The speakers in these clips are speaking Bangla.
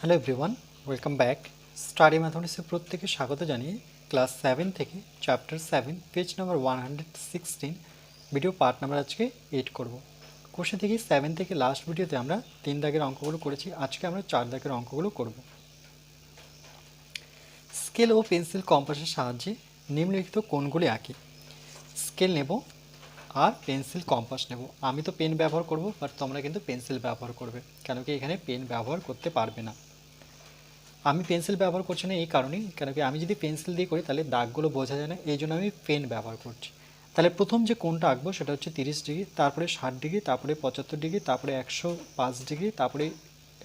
Hello everyone welcome back study ম্যাথমেটিক্সের প্রত্যেকে স্বাগত জানিয়ে ক্লাস সেভেন থেকে chapter seven page number one hundred sixteen video part number আজকে এইট করব। কোর্সে থেকে সেভেন থেকে লাস্ট ভিডিওতে আমরা তিন দাগের অঙ্কগুলো করেছি, আজকে আমরা চার দাগের অঙ্কগুলো করব। স্কেল ও পেন্সিল কম্পাসের সাহায্যে নিম্নলিখিত কোণগুলি আঁকি। স্কেল নেব আর পেন্সিল কম্পাস নেব। আমি তো পেন ব্যবহার করব বাট তোমরা কিন্তু পেন্সিল ব্যবহার করবে, কেন কি এখানে পেন ব্যবহার করতে পারবে না। আমি পেন্সিল ব্যবহার করছি না এই কারণেই, কেন কি আমি যদি পেন্সিল দিয়ে করি তাহলে দাগগুলো বোঝা যায় না, এই জন্য আমি পেন ব্যবহার করছি। তাহলে প্রথম যে কোনটা আঁকবো সেটা হচ্ছে তিরিশ ডিগ্রি, তারপরে ষাট ডিগ্রি, তারপরে পঁচাত্তর ডিগ্রি, তারপরে একশো পাঁচ ডিগ্রি, তারপরে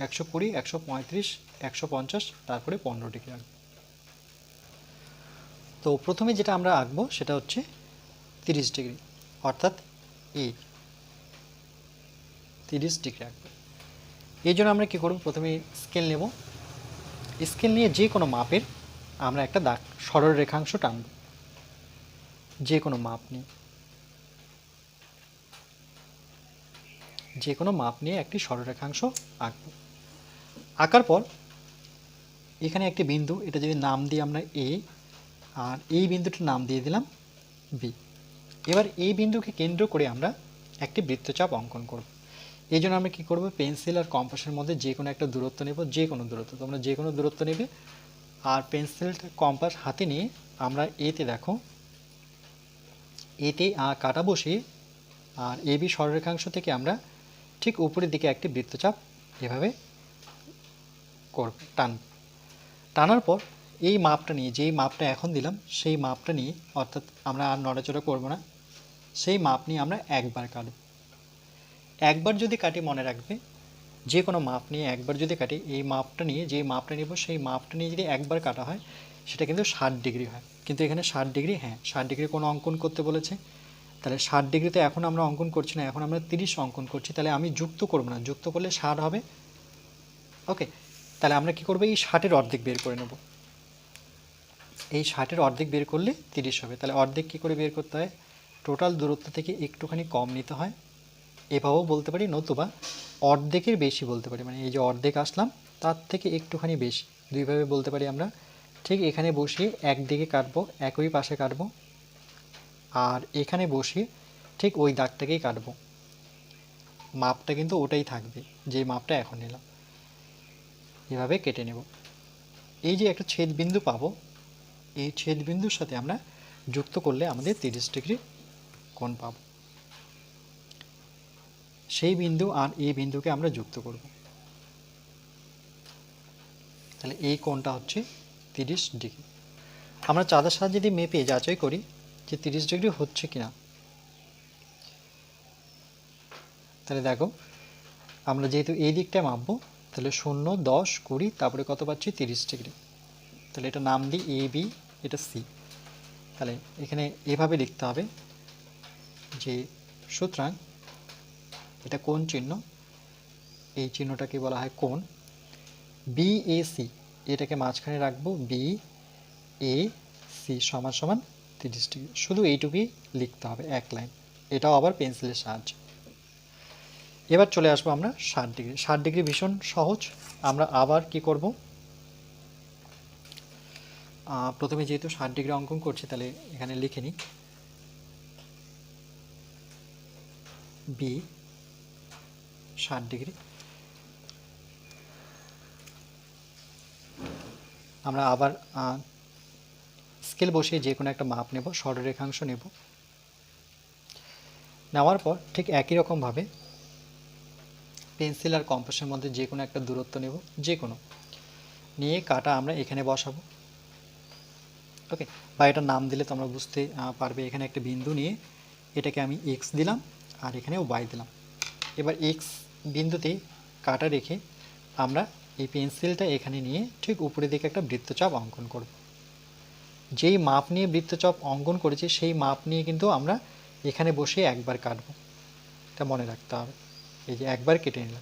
একশো কুড়ি, একশো পঁয়ত্রিশ, একশো পঞ্চাশ, তারপরে পনেরো ডিগ্রি আঁকবো। তো প্রথমে যেটা আমরা আঁকবো সেটা হচ্ছে তিরিশ ডিগ্রি, অর্থাৎ এ তিরিশ ডিগ্রি আঁকবো। এই জন্য আমরা কী করব? প্রথমে স্কেল নেব। স্কেল নিয়ে যে কোনো মাপের আমরা একটা দাগ, সরল রেখাংশ টানব। যে কোনো মাপ নিয়ে। যে কোনো মাপ নিয়ে একটি সরলরেখাংশ আঁকব। আঁকার পর এখানে একটি বিন্দু, এটা যদি নাম দিই আমরা এ আর এই বিন্দুটির নাম দিয়ে দিলাম বি এবার এই বিন্দুকে কেন্দ্র করে আমরা একটি বৃত্তচাপ অঙ্কন করব। এই জন্য আমরা কী করব? পেন্সিল আর কম্পাসের মধ্যে যে কোনো একটা দূরত্ব নেব যে কোনো দূরত্ব। তোমরা যে কোনো দূরত্ব নেবে। আর পেন্সিলটা কম্পাস হাতে নিয়ে আমরা এতে দেখো, এতে কাটা বসিয়ে আর এ বি সরলরেখাংশ থেকে আমরা ঠিক উপরের দিকে একটি বৃত্তচাপ এভাবে করব টান, টানার পর এই মাপটা নিয়ে, যেই মাপটা এখন দিলাম, সেই মাপটা নিয়ে, অর্থাৎ আমরা আর নড়াচড়া করব না, সেই মাপ নিয়ে আমরা একবার কাটব। একবার যদি কাটি মনে রাখবে, যে কোনো মাপ নিয়ে একবার যদি কাটি, এই মাপটা নিয়ে, যে মাপটা নেব, সেই মাপটা নিয়ে যদি একবার কাটা হয়, সেটা কিন্তু ষাট ডিগ্রি হয়। কিন্তু এখানে ষাট ডিগ্রি হ্যাঁ ষাট ডিগ্রি কোনো অঙ্কন করতে বলেছে। তাহলে ষাট ডিগ্রিতে এখন আমরা অঙ্কন করছি না, এখন আমরা তিরিশ অঙ্কন করছি, তাহলে আমি যুক্ত করব না। যুক্ত করলে ষাট হবে। ওকে, তাহলে আমরা কি করব? এই ষাটের অর্ধেক বের করে নেব। এই ষাটের অর্ধেক বের করলে তিরিশ হবে। তাহলে অর্ধেক কী করে বের করতে হয়? টোটাল দূরত্ব থেকে একটুখানি কম নিতে হয়। এভাবেও বলতে পারি, নতুবা অর্ধেকের বেশি বলতে পারি। মানে এই যে অর্ধেক আসলাম, তার থেকে একটুখানি বেশি। দুইভাবে বলতে পারি আমরা। ঠিক এখানে বসিয়ে একদিকে কাটবো, একই পাশে কাটবো, আর এখানে বসিয়ে ঠিক ওই দাগটাকেই কাটবো। মাপটা কিন্তু ওটাই থাকবে, যে মাপটা এখন নিলাম। এভাবে কেটে নেব। এই যে একটা ছেদ বিন্দু পাবো, এই ছেদ বিন্দুর সাথে আমরা যুক্ত করলে আমাদের তিরিশ ডিগ্রি কোণ পাবো। সেই বিন্দু আর এই বিন্দুকে আমরা যুক্ত করব। তাহলে এই কোণটা হচ্ছে তিরিশ ডিগ্রি। আমরা চাঁদার সাথে যদি মেপে যাচাই করি যে তিরিশ ডিগ্রি হচ্ছে কিনা, তাহলে দেখো, আমরা যেহেতু এই দিকটায় মাপবো, তাহলে শূন্য, দশ, কুড়ি, তারপরে কত পাচ্ছি? তিরিশ ডিগ্রি। তাহলে এটা নাম দিই এ, বি, এটা সি। তাহলে এখানে এভাবে লিখতে হবে যে সুতরাং এটা কোন চিহ্ন? এই চিহ্নটাকে বলা হয় কোন বি এ সি এটাকে মাঝখানে রাখব। বি এ সি সমান সমান তিরিশ ডিগ্রি। শুধু এইটুকুই লিখতে হবে, এক লাইন। এটাও আবার পেন্সিলের সাহায্যে। এবার চলে আসব আমরা ষাট ডিগ্রি। ষাট ডিগ্রি ভীষণ সহজ। আমরা আবার কি করব? প্রথমে যেহেতু ষাট ডিগ্রি অঙ্কন করছি, তাহলে এখানে লিখে নিই। বি ষাট ডিগ্রি। আমরা আবার স্কেল বসিয়ে যে কোনো একটা মাপ নেব, সরলরেখাংশ নেব। নেওয়ার পর ঠিক একই রকমভাবে পেন্সিল আর কম্পাসের মধ্যে যে কোনো একটা দূরত্ব নেব, যে কোনো। নিয়ে কাটা আমরা এখানে বসাবো। ওকে বা এটা নাম দিলে তোমরা বুঝতে পারবে। এখানে একটা বিন্দু নিয়ে এটাকে আমি এক্স দিলাম আর এখানে ওয়াই দিলাম। এবার এক্স বিন্দুতে কাটা রেখে আমরা এই পেন্সিলটা এখানে নিয়ে ঠিক উপরের দিকে একটা বৃত্তচাপ অঙ্কন করব। যেই মাপ নিয়ে বৃত্তচাপ অঙ্কন করেছি, সেই মাপ নিয়ে কিন্তু আমরা এখানে বসে একবার কাটবো। এটা মনে রাখতে হবে। এই যে একবার কেটে নিলাম।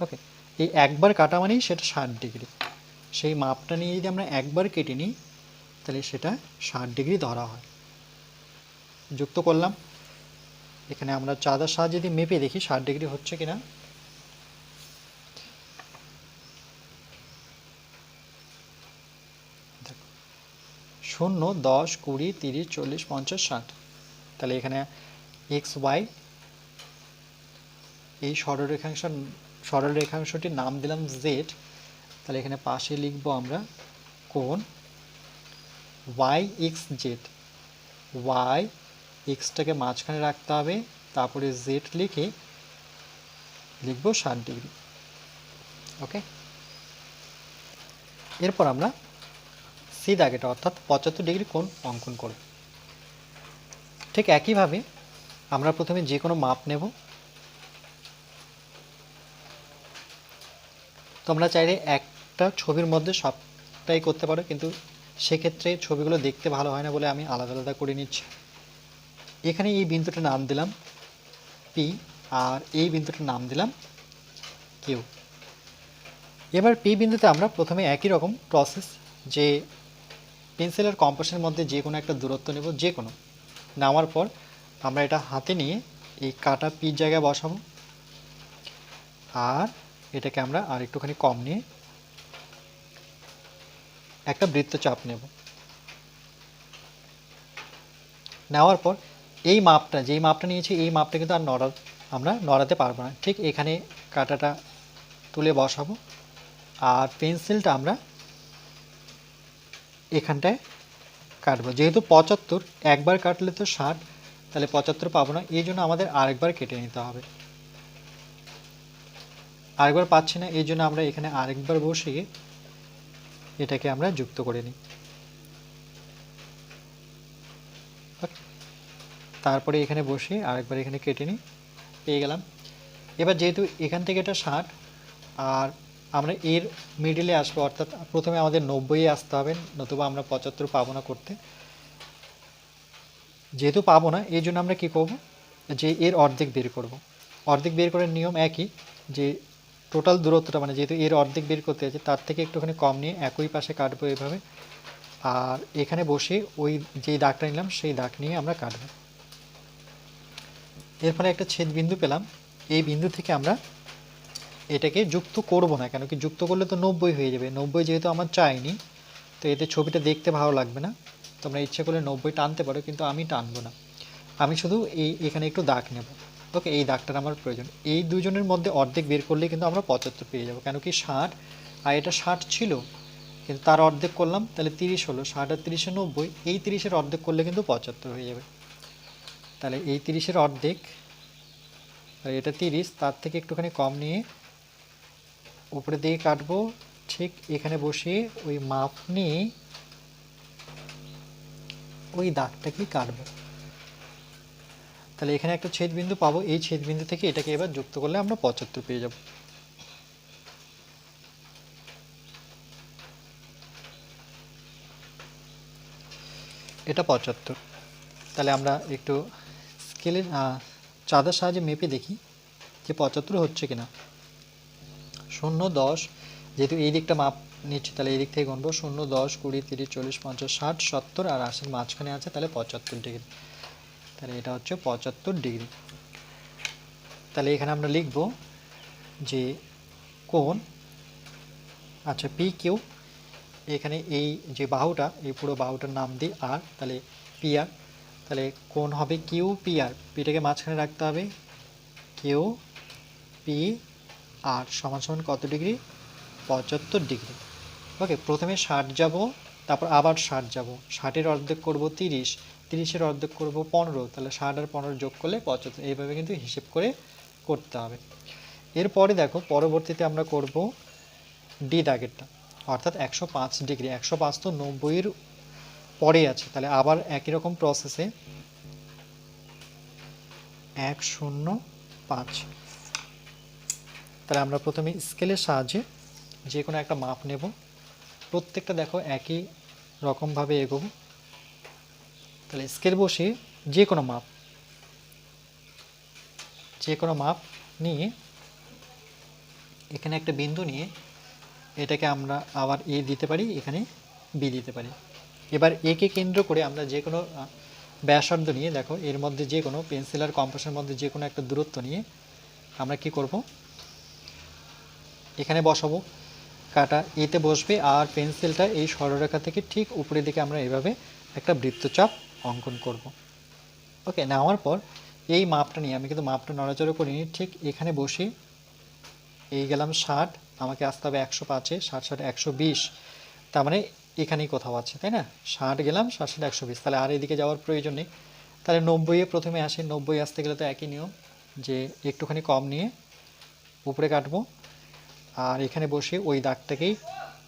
ওকে, এই একবার কাটা মানেই সেটা ষাট ডিগ্রি। সেই মাপটা নিয়ে যদি আমরা একবার কেটে নিই, তাহলে সেটা ষাট ডিগ্রি ধরা হয়। যুক্ত করলাম। এখানে আমরা চাঁদার সাহায্যে যদি মেপে দেখি ষাট ডিগ্রি হচ্ছে কিনা। শূন্য, দশ, কুড়ি, তিরিশ, চল্লিশ, পঞ্চাশ, ষাট। তাহলে এখানে এক্স ওয়াই, এই সরলরেখাংশ, সরলরেখাংশটির নাম দিলাম জেড। তাহলে এখানে পাশে লিখব আমরা কোন ওয়াই এক্স জেড, ওয়াই এক্সটাকে মাঝখানে রাখতে হবে, তারপরে জেড লিখে লিখব ষাট ডিগ্রি। ওকে এরপর আমরা সি দাগেটা, অর্থাৎ পঁচাত্তর ডিগ্রি কোণ অঙ্কন করব ঠিক একইভাবে আমরা প্রথমে যে কোনো মাপ নেব। তোমরা চাইলে একটা ছবির মধ্যে সবটাই করতে পারো, কিন্তু সেক্ষেত্রে ছবিগুলো দেখতে ভালো হয় না বলে আমি আলাদা আলাদা করে নিচ্ছি। এখানে এই বিন্দুটার নাম দিলাম পি আর এই বিন্দুটার নাম দিলাম কিউ এবার পি বিন্দুতে আমরা প্রথমে একই রকম প্রসেস যে পেন্সিল আর কম্পাসের মধ্যে যে কোনো একটা দূরত্ব নেব যে কোনো নামার পর আমরা এটা হাতে নিয়ে এই কাটা পির জায়গায় বসাবো। আর এটাকে আমরা আর একটুখানি কম নিয়ে একটা বৃত্তচাপ নেব। নেওয়ার পর এই মাপটা, যেই মাপটা নিয়েছি, এই মাপটা কিন্তু আর নড়া, আমরা নড়াতে পারব না। ঠিক এখানে কাটাটা তুলে বসাবো। আর পেন্সিলটা আমরা এখানটায় কাটবো। যেহেতু পঁচাত্তর, একবার কাটলে তো ষাট, তাহলে পঁচাত্তর পাবো না। এই জন্য আমাদের আরেকবার কেটে নিতে হবে। আরেকবার পাচ্ছি না, এই জন্য আমরা এখানে আরেকবার বসিয়ে এটাকে আমরা যুক্ত করে নিই। তারপরে এখানে বসে, আরেকবার এখানে কেটে নিই। পেয়ে গেলাম। এবার যেহেতু এখান থেকে এটা ষাট, আর আমরা এর মিডিলে আসব, অর্থাৎ প্রথমে আমাদের নব্বই আসতে হবে, নতুবা আমরা পঁচাত্তর পাবো না করতে। যেহেতু পাবো না, এই জন্য আমরা কী করব? যে এর অর্ধেক বের করব। অর্ধেক বের করার নিয়ম একই, যে টোটাল দূরত্বটা মানে যেহেতু এর অর্ধেক বের করতে আছে, তার থেকে একটুখানি কম নিয়ে একই পাশে কাটবো এভাবে। আর এখানে বসে ওই যেই দাগটা নিলাম, সেই দাগ নিয়ে আমরা কাটবো। এর ফলে একটা ছেদ বিন্দু পেলাম। এই বিন্দু থেকে আমরা এটাকে যুক্ত করব না কেন? কি যুক্ত করলে তো নব্বই হয়ে যাবে। নব্বই যেহেতু আমার চাইনি, তো এতে ছবিটা দেখতে ভালো লাগবে না। তোমরা ইচ্ছে করলে নব্বই টানতে পারো, কিন্তু আমি টানবো না। আমি শুধু এই, এখানে একটু দাগ নেব। ওকে, এই দাগটার আমার প্রয়োজন। এই দুজনের মধ্যে অর্ধেক বের করলে কিন্তু আমরা পঁচাত্তর পেয়ে যাব। কেন কি ষাট, আর এটা ষাট ছিল, কিন্তু তার অর্ধেক করলাম, তাহলে তিরিশ হলো। ষাট আর তিরিশে নব্বই, এই তিরিশের অর্ধেক করলে কিন্তু পঁচাত্তর হয়ে যাবে। তাহলে এই তিরিশের অর্ধেক আর এটা তিরিশ, তার থেকে একটুখানি কম নিয়ে উপরে দিকে কাটবো। ঠিক এখানে বসিয়ে ওই মাপ নিয়ে ওই দাগটাকে কাটবো। তাহলে এখানে একটা ছেদ বিন্দু পাবো, এই ছেদ বিন্দু থেকে এটাকে এবার যুক্ত করলে আমরা পঁচাত্তর পেয়ে যাব। এটা পঁচাত্তর। তাহলে আমরা একটু স্কেলের চাঁদার সাহায্যে মেপে দেখি যে পঁচাত্তর হচ্ছে কিনা। শূন্য, দশ, যেহেতু এই দিকটা মাপ নিচ্ছি, তাহলে এই দিক থেকে গুনবো। শূন্য, দশ, কুড়ি, তিরিশ, চল্লিশ, পঞ্চাশ, ষাট, সত্তর, আর আশির মাঝখানে আছে, তাহলে পঁচাত্তর ডিগ্রি। তাহলে এটা হচ্ছে পঁচাত্তর ডিগ্রি। তাহলে এখানে আমরা লিখব যে কোন আচ্ছা পি কিউ, এখানে এই যে বাহুটা, এই পুরো বাহুটার নাম দিই আর, তাহলে পি আর তাহলে কোন হবে কিউ পি আর পিটাকে মাঝখানে রাখতে হবে। কিউ পি আর সমান সমান কত ডিগ্রি? পঁচাত্তর ডিগ্রি। ওকে, প্রথমে ষাট যাব, তারপর আবার ষাট যাব। ষাটের অর্ধেক করব তিরিশ, তিরিশের অর্ধেক করব পনেরো। তাহলে ষাট আর পনেরো যোগ করলে পঁচাত্তর। এইভাবে কিন্তু হিসেব করে করতে হবে। এরপরে দেখো, পরবর্তীতে আমরা করব ডি দাগেরটা অর্থাৎ একশো পাঁচ ডিগ্রি। একশো পাঁচ তো নব্বইয়ের পরে আছে, তাহলে আবার একই রকম প্রসেসে এক শূন্য পাঁচ। তাহলে আমরা প্রথমে স্কেলের সাহায্যে যে কোনো একটা মাপ নেব। প্রত্যেকটা দেখো একই রকমভাবে এগোব। তাহলে স্কেল বসিয়ে যে কোনো মাপ, যে কোনো মাপ নিয়ে এখানে একটা বিন্দু নিয়ে এটাকে আমরা আবার এ দিতে পারি, এখানে বি দিতে পারি। এবার একে কেন্দ্র করে আমরা যে কোনো ব্যাসার্ধ নিয়ে দেখো, এর মধ্যে যে কোনো পেন্সিল আর কম্পাসের মধ্যে যে কোনো একটা দূরত্ব নিয়ে আমরা কি করব? এখানে বসাবো। কাটা, এতে বসবে আর পেন্সিলটা এই সরলরেখা থেকে ঠিক উপরের দিকে আমরা এভাবে একটা বৃত্তচাপ অঙ্কন করব। ওকে, নেওয়ার পর এই মাপটা নিয়ে, আমি কিন্তু মাপটা নড়াচড়া করিনি, ঠিক এখানে বসে এই গেলাম ষাট, আমাকে আসতে হবে একশো পাঁচে, ষাট ষাট, একশো বিশ। তার মানে এখানেই কোথাও আছে তাই না? ষাট গেলাম, ষাট ষাট একশো বিশ। তাহলে আর এদিকে যাওয়ার প্রয়োজন নেই। তাহলে নব্বইয়ে প্রথমে আসে, নব্বই আসতে গেলে তো একই নিয়ম, যে একটুখানি কম নিয়ে উপরে কাটবো, আর এখানে বসে ওই দাগটাকেই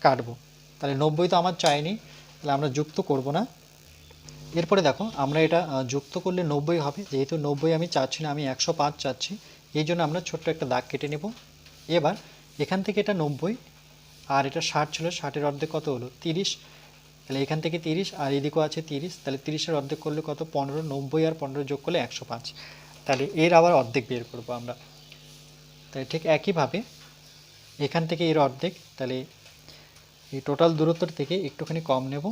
কাটবো। তাহলে নব্বই তো আমার চাইনি, তাহলে আমরা যুক্ত করব না। এরপরে দেখো, আমরা এটা যুক্ত করলে নব্বই হবে। যেহেতু নব্বই আমি চাচ্ছি না, আমি একশো পাঁচ চাচ্ছি, এই জন্য আমরা ছোট্ট একটা দাগ কেটে নেব। এবার এখান থেকে এটা নব্বই আর এটা ষাট ছিল, ষাটের অর্ধেক কত হলো? তিরিশ। তাহলে এখান থেকে তিরিশ, আর এদিকেও আছে তিরিশ। তাহলে তিরিশের অর্ধেক করলে কত? পনেরো, নব্বই আর পনেরো যোগ করলে একশো পাঁচ। তাহলে এর আবার অর্ধেক বের করব আমরা। তাই ঠিক একইভাবে এখান থেকে এর অর্ধেক, তাহলে এই টোটাল দূরত্ব থেকে একটুখানি কম নেব।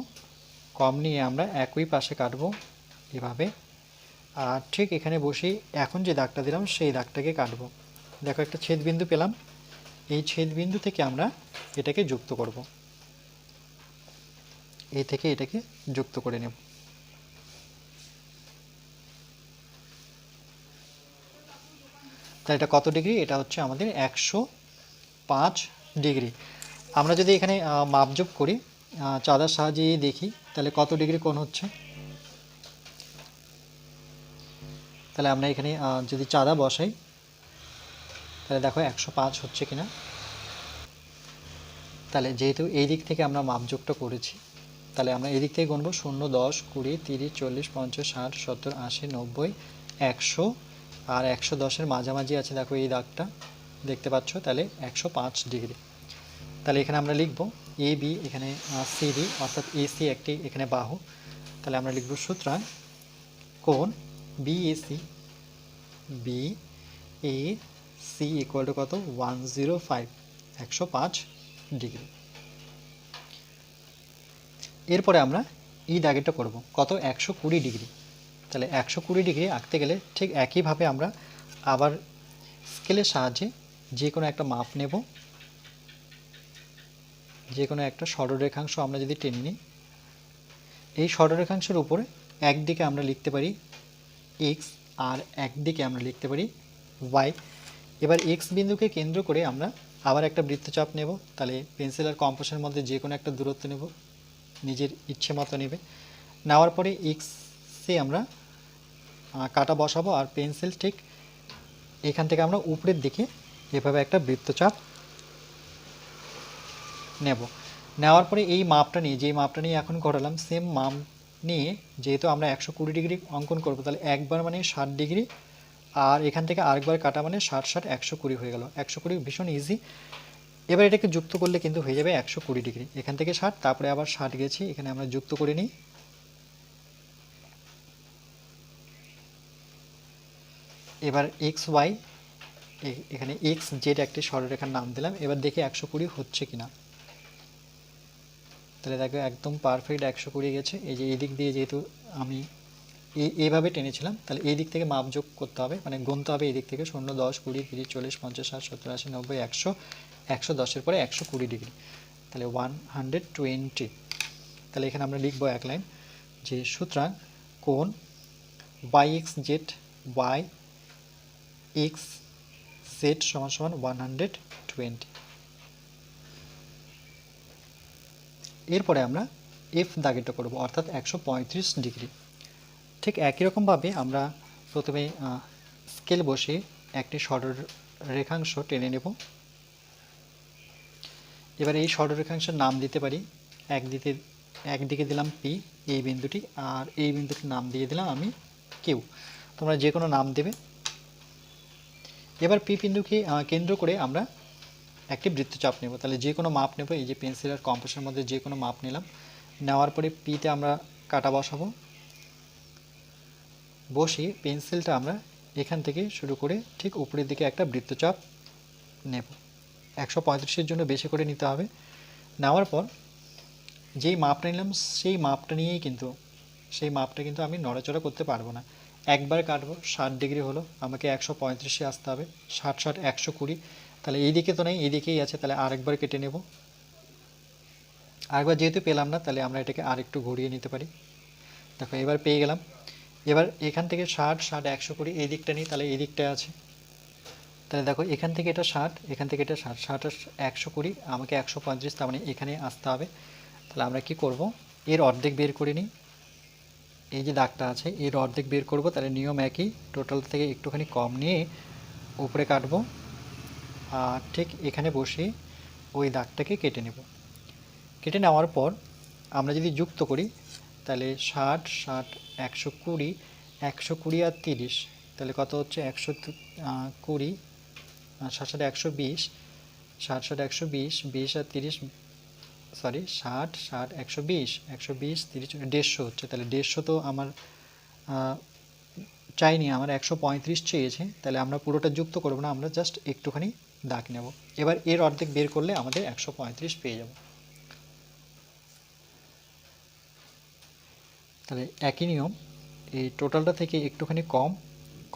কম নিয়ে আমরা একই পাশে কাটবো এভাবে। আর ঠিক এখানে বসেই এখন যে দাগটা দিলাম, সেই দাগটাকে কাটবো। দেখো একটা ছেদবিন্দু পেলাম। এই ছেদবিন্দু থেকে আমরা এটাকে যুক্ত করব। এই থেকে এটাকে যুক্ত করে নেব। তাহলে এটা কত ডিগ্রি? এটা হচ্ছে আমাদের একশো পাঁচ ডিগ্রি। আমরা যদি এখানে মাপজোপ করি চাঁদার সাহায্যে দেখি, তাহলে কত ডিগ্রি কোণ হচ্ছে? তাহলে আমরা এখানে যদি চাঁদা বসাই তাহলে দেখো একশো পাঁচ হচ্ছে কিনা। তাহলে যেহেতু এই দিক থেকে আমরা মাপযোগটা করেছি, তাহলে আমরা এই দিক থেকে গুনবো শূন্য, দশ, কুড়ি, তিরিশ, চল্লিশ, পঞ্চাশ, ষাট, সত্তর, আশি, নব্বই, একশো। আর একশো দশের মাঝামাঝি আছে দেখো এই দাগটা, দেখতে পাচ্ছ? তাহলে একশো পাঁচ ডিগ্রি। তাহলে এখানে আমরা লিখব এ, বি, এখানে সিডি অর্থাৎ এসি একটি এখানে বাহু। তাহলে আমরা লিখব সুতরাং কোণ BAC B, A C equal to কত? ওয়ান জিরো ফাইভ একশো পাঁচ ডিগ্রি এরপরে আমরা এই দাগেরটা করব। কত? একশো কুড়ি ডিগ্রি তাহলে একশো কুড়ি ডিগ্রি আঁকতে গেলে ঠিক একইভাবে আমরা আবার স্কেলের সাহায্যে যে কোনো একটা মাপ নেব। যে কোনো একটা সরলরেখাংশ আমরা যদি টেনে নিই। এই সরলরেখাংশের উপরে একদিকে আমরা লিখতে পারি এক্স আর একদিকে আমরা লিখতে পারি ওয়াই এবার এক্স বিন্দুকে কেন্দ্র করে আমরা আবার একটা বৃত্তচাপ নেব। তাহলে পেন্সিল আর কম্পাসের মধ্যে যে কোনো একটা দূরত্ব নেব। নিজের ইচ্ছে মতো নেবে। নেওয়ার পরে এক্সে আমরা কাটা বসাবো আর পেন্সিল ঠিক এখান থেকে আমরা উপরের দিকে এভাবে একটা বৃত্তচাপ নেব। নেওয়ার পরে এই মাপটা নিয়ে, যেই মাপটা নিয়ে এখন করালাম সেম মাপ নিয়ে যেহেতু আমরা একশো কুড়ি ডিগ্রি অঙ্কন করব, তাহলে একবার মানে ষাট ডিগ্রি আর এখান থেকে আরেকবার কাটা মানে ষাট ষাট একশো কুড়ি হয়ে গেল। একশো কুড়ি ভীষণ ইজি এবার এটাকে যুক্ত করলে কিন্তু হয়ে যাবে একশো কুড়ি ডিগ্রি। এখান থেকে ষাট, তারপরে আবার ষাট গেছি, এখানে আমরা যুক্ত করে নিই। এবার এক্স ওয়াই এখানে এক্স জেড একটি সরলরেখার নাম দিলাম। এবার দেখি একশো কুড়ি হচ্ছে কিনা। তাহলে দেখো একদম পারফেক্ট একশো কুড়ি গেছে। এই যে এদিক দিয়ে যেহেতু আমি এইভাবে টেনেছিলাম। তাহলে এই দিক থেকে মাপ যোগ করতে হবে। মানে গুনতে হবে এই দিক থেকে শূন্য, দশ, কুড়ি, তিরিশ, চল্লিশ, পঞ্চাশ, ষাট, সত্তর, আশি, নব্বই, একশো একশো দশের পরে একশো কুড়ি ডিগ্রি। তাহলে ওয়ান হান্ড্রেড টোয়েন্টি। তাহলে এখানে আমরা লিখব এক লাইন যে, সুতরাং কোন Y X Z Y X Z সমান সমান ওয়ান হান্ড্রেড টোয়েন্টি। এরপরে আমরা এফ দাগেরটা করব, অর্থাৎ একশো পঁয়ত্রিশ ডিগ্রি। ঠিক একই রকমভাবে আমরা প্রথমে স্কেল বসে একটি সরল রেখাংশ টেনে নেব। এবার এই সরলরেখাংশের নাম দিতে পারি। এক দিকে একদিকে দিলাম পি এই বিন্দুটি, আর এই বিন্দুটির নাম দিয়ে দিলাম আমি কিউ তোমরা যে কোনো নাম দেবে। এবার পি বিন্দুকে কেন্দ্র করে আমরা একটি বৃত্তচাপ নেব। তাহলে যে কোনো মাপ নেব। এই যে পেন্সিল আর কম্পাসের মধ্যে যে কোনো মাপ নিলাম। নেওয়ার পরে পিতে আমরা কাটা বসাবো। বসিয়ে পেন্সিলটা আমরা এখান থেকে শুরু করে ঠিক উপরের দিকে একটা বৃত্তচাপ নেব। একশো পঁয়ত্রিশের জন্য বেশি করে নিতে হবে। নেওয়ার পর যেই মাপটা নিলাম, সেই মাপটা নিয়েই কিন্তু, সেই মাপটা কিন্তু আমি নড়াচড়া করতে পারব না। একবার কাটবো, ষাট ডিগ্রি হলো, আমাকে একশো পঁয়ত্রিশে আসতে হবে। ষাট ষাট, একশো কুড়ি। তাহলে এই দিকে তো নেই এই দিকেই আছে, তাহলে আরেকবার কেটে নেব। আরেকবার যেহেতু পেলাম না, তাহলে আমরা এটাকে আরেকটু ঘুরিয়ে নিতে পারি। দেখো, এবার পেয়ে গেলাম। এবার এখান থেকে ষাট ষাট, একশো কুড়ি এই দিকটা নিই, তাহলে এই দিকটা আছে। তাহলে দেখো, এখান থেকে এটা ষাট, এখান থেকে এটা ষাট ষাট একশো কুড়ি আমাকে একশো পঁয়ত্রিশ তার মানে এখানে আসতে হবে। তাহলে আমরা কি করব? এর অর্ধেক বের করে নিই। এই যে দাগটা আছে, এর অর্ধেক বের করব, তাহলে নিয়ম একই। টোটাল থেকে একটুখানি কম নিয়ে উপরে কাটব। আর ঠিক এখানে বসে ওই দাগটাকে কেটে নেব। কেটে নেওয়ার পর আমরা যদি যুক্ত করি, তাহলে ষাট ষাট একশো কুড়ি একশো কুড়ি আর তিরিশ। তাহলে কত হচ্ছে? একশো কুড়ি ষাট ষাট একশো বিশ, ষাট ষাট একশো বিশ বিশ আর তিরিশ সরি ষাট ষাট একশো বিশ একশো বিশ, তিরিশ, দেড়শো হচ্ছে। তাহলে দেড়শো তো আমার চাইনি, আমার একশো পঁয়ত্রিশ চেয়েছে। তাহলে আমরা পুরোটা যুক্ত করব না, আমরা জাস্ট একটুখানি দাগ নেব। এবার এর অর্ধেক বের করলে আমাদের একশো পঁয়ত্রিশ পেয়ে যাব। তাহলে একই নিয়ম। এই টোটালটা থেকে একটুখানি কম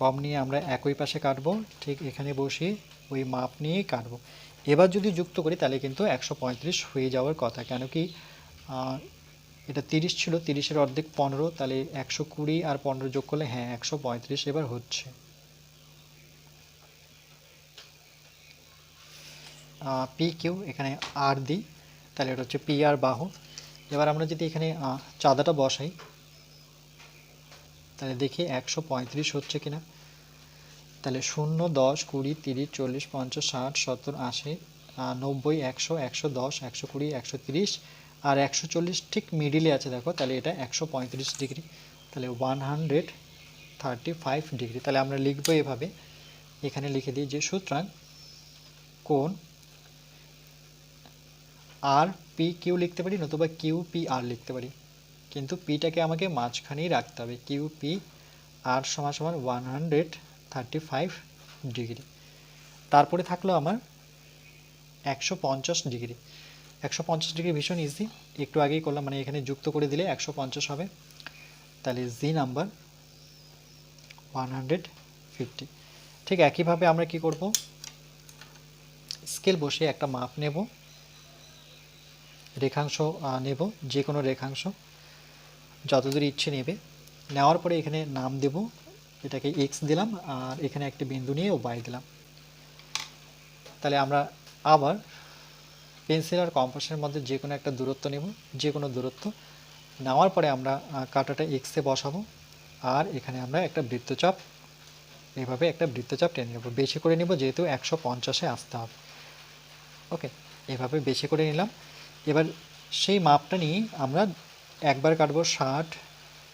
কম নিয়ে আমরা একই পাশে কাটবো, ঠিক এখানে বসে ওই মাপ নিয়েই কাটবো। এবার যদি যুক্ত করি তাহলে কিন্তু একশো পঁয়ত্রিশ হয়ে যাওয়ার কথা। কেন কি এটা তিরিশ ছিল, তিরিশের অর্ধেক পনেরো, তাহলে একশো কুড়ি আর পনেরো যোগ করলে হ্যাঁ একশো পঁয়ত্রিশ এবার হচ্ছে। পি কিউ, এখানে আর দিই, তাহলে এটা হচ্ছে পি আর বাহু। এবার আমরা যদি এখানে চাঁদাটা বসাই তাহলে দেখি একশো পঁয়ত্রিশ হচ্ছে কিনা। তাহলে শূন্য, দশ, কুড়ি, তিরিশ, চল্লিশ, পঞ্চাশ, ষাট, সত্তর, আশি নব্বই, একশো একশো দশ, একশো কুড়ি, একশো তিরিশ আর একশো চল্লিশ ঠিক মিডিলে আছে দেখো, তাহলে এটা একশো পঁয়ত্রিশ ডিগ্রি। তাহলে one hundred thirty five degree. তাহলে আমরা লিখব এভাবে। এখানে লিখে দিই যে সুতরাং কোন আর পি কিউ লিখতে পারি নতুবা কিউ পি আর লিখতে পারি। কিন্তু পিটাকে আমাকে মাঝখানেই রাখতে হবে। কিউ পি আর সমান সমান one hundred thirty five degree তারপরে থাকল আমার একশো পঞ্চাশ ডিগ্রি একশো পঞ্চাশ ডিগ্রি ভীষণ ইজি একটু আগেই করলাম মানে এখানে যুক্ত করে দিলে একশো পঞ্চাশ হবে। তাহলে G number one hundred fifty ঠিক একইভাবে আমরা কি করব? স্কেল বসে একটা মাপ নেব। রেখাংশ নেব যে কোনো রেখাংশ। যতদূর ইচ্ছে নেবে। নেওয়ার পরে এখানে নাম দেব। এটাকে এক্স দিলাম আর এখানে একটা বিন্দু নিয়ে ওয়াই দিলাম। তাহলে আমরা আবার পেন্সিল আর কম্পাসের মধ্যে যে কোনো একটা দূরত্ব নেব। যে কোনো দূরত্ব। নেওয়ার পরে আমরা কাঁটাটা এক্সে বসাবো। আর এখানে আমরা একটা বৃত্তচাপ এইভাবে একটা বৃত্তচাপ টেনে নেব। বেশি করে নেব যেহেতু একশো পঞ্চাশে আসতে হবে। ওকে, এভাবে বেশি করে নিলাম। এবার সেই মাপটা নিয়ে আমরা একবার কাটবো ষাট,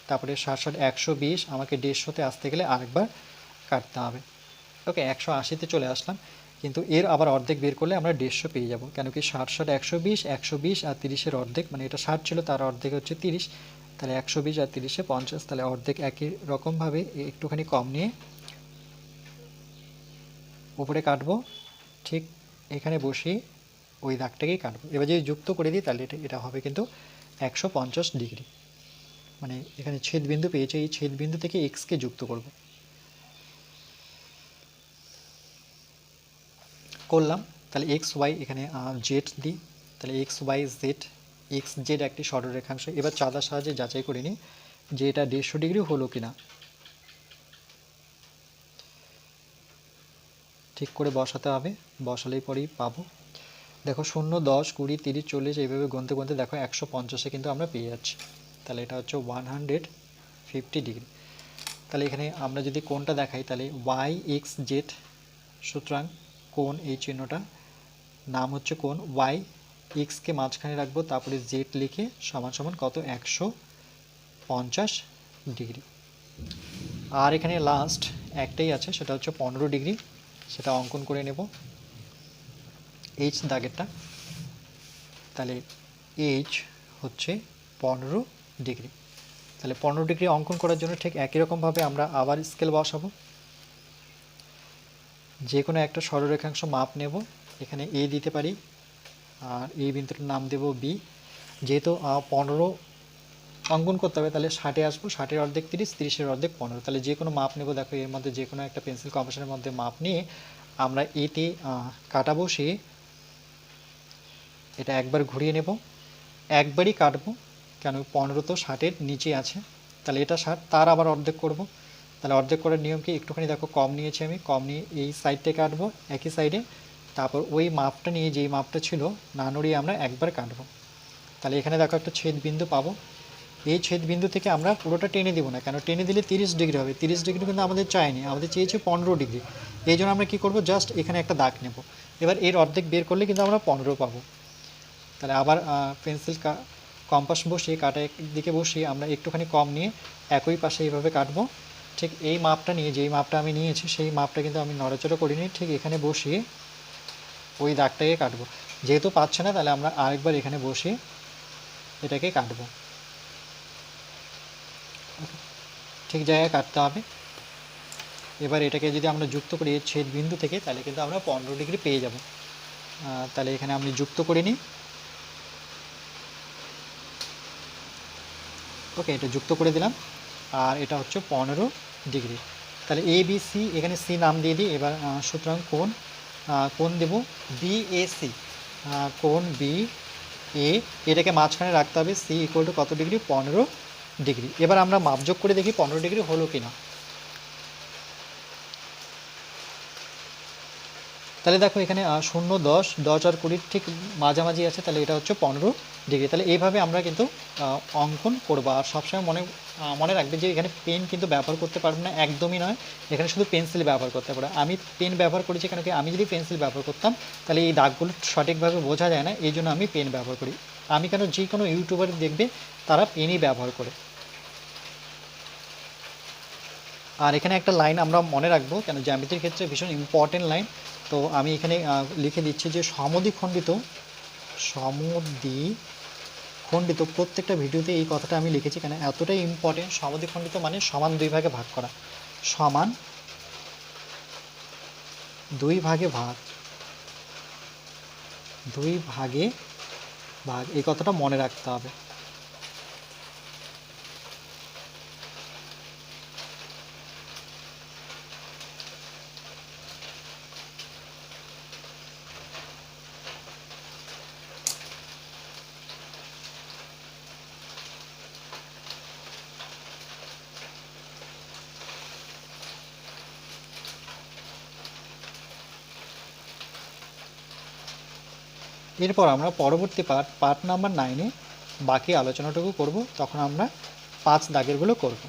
তারপরে ষাট ষাট একশো বিশ, আমাকে দেড়শোতে আসতে গেলে আরেকবার কাটতে হবে। ওকে, একশো আশিতে চলে আসলাম, কিন্তু এর আবার অর্ধেক বের করলে আমরা দেড়শো পেয়ে যাব, কেন কি ষাট ষাট একশো বিশ একশো বিশ আর তিরিশের অর্ধেক মানে এটা ষাট ছিল, তার অর্ধেক হচ্ছে তিরিশ, তাহলে একশো বিশ আর তিরিশে পঞ্চাশ, তাহলে অর্ধেক একই রকমভাবে একটুখানি কম নিয়ে উপরে কাটবো, ঠিক এখানে বসিয়ে ওই দাগটাকেই কাটবো। এবার যদি যুক্ত করে দিই, তাহলে এটা এটা হবে কিন্তু একশো পঞ্চাশ ডিগ্রি। মানে এখানে ছেদবিন্দু পেয়েছে, এই ছেদবিন্দু থেকে এক্সকে যুক্ত করব। করলাম, তাহলে এক্স ওয়াই এখানে জেড দিই। তাহলে X Y Z X Z একটি সরলরেখাংশ। এবার চাঁদার সাহায্যে যাচাই করে নিই যে এটা দেড়শো ডিগ্রি হলো কিনা। ঠিক করে বসাতে হবে, বসালেই পরেই পাবো। দেখো শূন্য, দশ, কুড়ি, তিরিশ, চল্লিশ এইভাবে গুনতে গুনতে দেখো একশো পঞ্চাশে কিন্তু আমরা পেয়ে যাচ্ছি। তাহলে এটা হচ্ছে ওয়ান হান্ড্রেড ফিফটি ডিগ্রি তাহলে এখানে আমরা যদি কোনটা দেখাই, তাহলে ওয়াই এক্স জেড সুতরাং কোন এই চিহ্নটা, নাম হচ্ছে কোন ওয়াই এক্সকে মাঝখানে রাখব, তারপরে জেড লিখে সমান সমান কত? একশো পঞ্চাশ ডিগ্রি আর এখানে লাস্ট একটাই আছে, সেটা হচ্ছে পনেরো ডিগ্রি সেটা অঙ্কন করে নেব। এইচ দাগেরটা তাহলে এইচ হচ্ছে পনেরো ডিগ্রি। তাহলে পনেরো ডিগ্রি অঙ্কন করার জন্য ঠিক একই রকমভাবে আমরা আবার স্কেল বসাবো। যে কোনো একটা সরলরেখাংশ মাপ নেব এখানে এ দিতে পারি আর এই বিন্দুটার নাম দেব বি যেহেতু পনেরো অঙ্কন করতে হবে তাহলে ষাটে আসব ষাটের অর্ধেক তিরিশ তিরিশের অর্ধেক পনেরো। তাহলে যে কোনো মাপ নেব দেখো এর মধ্যে যে কোনো একটা পেন্সিল কম্পাসের মধ্যে মাপ নিয়ে আমরা এতে আহ, কাটা বসিয়ে এটা একবার ঘুরিয়ে নেব। একবারই কাটবো। কেন? পনেরো তো ষাটের নিচে আছে। তাহলে এটা ষাট, তার আবার অর্ধেক করব। তাহলে অর্ধেক করার নিয়ম কি? একটুখানি দেখো, কম নিয়েছি আমি। কম নিয়ে এই সাইডটা কাটবো, একই সাইডে। তারপর ওই মাপটা নিয়ে যেই মাপটা ছিল, না নড়িয়ে আমরা একবার কাটবো। তাহলে এখানে দেখো একটা ছেদ বিন্দু পাবো। এই ছেদ বিন্দু থেকে আমরা পুরোটা টেনে দিব না। কেন? টেনে দিলে তিরিশ ডিগ্রি হবে। তিরিশ ডিগ্রি কিন্তু আমাদের চাইনি আমাদের চেয়েছে পনেরো ডিগ্রি। এই জন্য আমরা কী করব? জাস্ট এখানে একটা দাগ নেব। এবার এর অর্ধেক বের করলে কিন্তু আমরা পনেরো পাবো। তাহলে আবার পেন্সিল কম্পাস বসিয়ে কাটা দিকে বসিয়ে আমরা একটুখানি কম নিয়ে একই পাশে এইভাবে কাটবো। ঠিক এই মাপটা নিয়ে, যেই মাপটা আমি নিয়েছি সেই মাপটা কিন্তু আমি নড়াচড়া করিনি, ঠিক এখানে বসিয়ে ওই দাগটাকে কাটবো। যেহেতু পাচ্ছে না, তাহলে আমরা আরেকবার এখানে বসিয়ে এটাকে কাটবো। ঠিক জায়গায় কাটতে হবে। এবার এটাকে যদি আমরা যুক্ত করি ছেদ বিন্দু থেকে, তাহলে কিন্তু আমরা পনেরো ডিগ্রি পেয়ে যাব। তাহলে এখানে আমি যুক্ত করে নিই। ওকে, এটা যুক্ত করে দিলাম। আর এটা হচ্ছে পনেরো ডিগ্রি। তাহলে এ বি সি এখানে সি নাম দিয়ে দিই। এবার সুতরাং কোন কোন দেব? বি এ সি কোন বি এ এটাকে মাঝখানে রাখতে হবে। সি ইকুয়াল টু কত ডিগ্রি? পনেরো ডিগ্রি। এবার আমরা মাপযোগ করে দেখি পনেরো ডিগ্রি হলো কি না তাহলে দেখো এখানে শূন্য, দশ দশ আর কুড়ির ঠিক মাঝামাঝি আছে, তাহলে এটা হচ্ছে পনেরো ডিগ্রি। তাহলে এইভাবে আমরা কিন্তু অঙ্কন করব। আর সবসময় মনে মনে রাখবে যে এখানে পেন কিন্তু ব্যবহার করতে পারব না, একদমই নয়। এখানে শুধু পেন্সিল ব্যবহার করতে পারো। আমি পেন ব্যবহার করেছি কেন কি, আমি যদি পেন্সিল ব্যবহার করতাম, তাহলে এই দাগগুলো সঠিকভাবে বোঝা যায় না, এই জন্য আমি পেন ব্যবহার করি। আমি কেন যে কোনো ইউটিউবার দেখবে, তারা পেনই ব্যবহার করে। আর এখানে একটা লাইন আমরা মনে রাখব, কেন জ্যামিতির ক্ষেত্রে ভীষণ ইম্পর্টেন্ট লাইন। তো আমি এখানে লিখে দিচ্ছি যে সমদ্বিখণ্ডিত সমদ্বি খণ্ডিত প্রত্যেকটা ভিডিওতে এই কথাটা আমি লিখেছি, কেন এতটাই ইম্পর্টেন্ট সমদ্বিখণ্ডিত মানে সমান দুই ভাগে ভাগ করা। সমান দুই ভাগে ভাগ, দুই ভাগে ভাগ, এই কথাটা মনে রাখতে হবে। এরপর আমরা পরবর্তী পার্ট পার্ট নাম্বার নাইনে বাকি আলোচনাটুকু করব, তখন আমরা পাঁচ দাগেরগুলো করব।